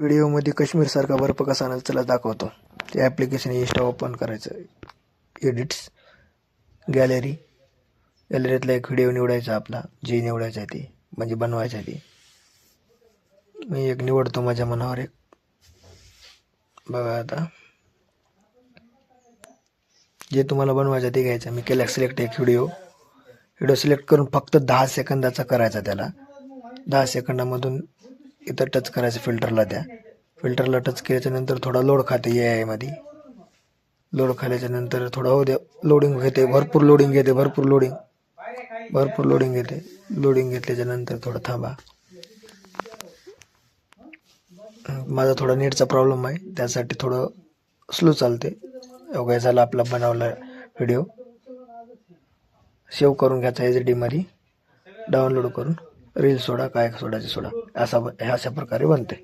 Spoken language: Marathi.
व्हिडिओमध्ये काश्मीरसारखा बर्फ कसा आणायचा चला दाखवतो. ते ॲप्लिकेशन इन्स्टा ओपन करायचं. एडिट्स गॅलरी गॅलरीतला एक व्हिडिओ निवडायचा आपला जे निवडायचा आहे ते म्हणजे बनवायचा आहे ते. मी एक निवडतो माझ्या मनावर एक. बघा आता. जे तुम्हाला बनवायचं ते घ्यायचं. मी केलं सिलेक्ट एक व्हिडिओ व्हिडिओ सिलेक्ट करून फक्त दहा सेकंदाचा करायचा त्याला. दहा सेकंदामधून इथं टच करायचं फिल्टरला त्या फिल्टरला टच केल्याच्यानंतर थोडा लोड खाते ए आयमध्ये लोड खाल्याच्यानंतर थोडा हो द्या. लोडिंग घेते. भरपूर लोडिंग घेते. भरपूर लोडिंग भरपूर लोडिंग घेते. लोडिंग घेतल्याच्यानंतर थोडं थांबा. माझा थोडा नेटचा प्रॉब्लेम आहे. त्यासाठी थोडं स्लो चालते. एवढा झाला आपला बनवला व्हिडिओ सेव्ह करून घ्यायचा एच डीमध्ये डाउनलोड करून. रील सोडा काय सोडायचे सोडा. असा ह्या अशा प्रकारे बनते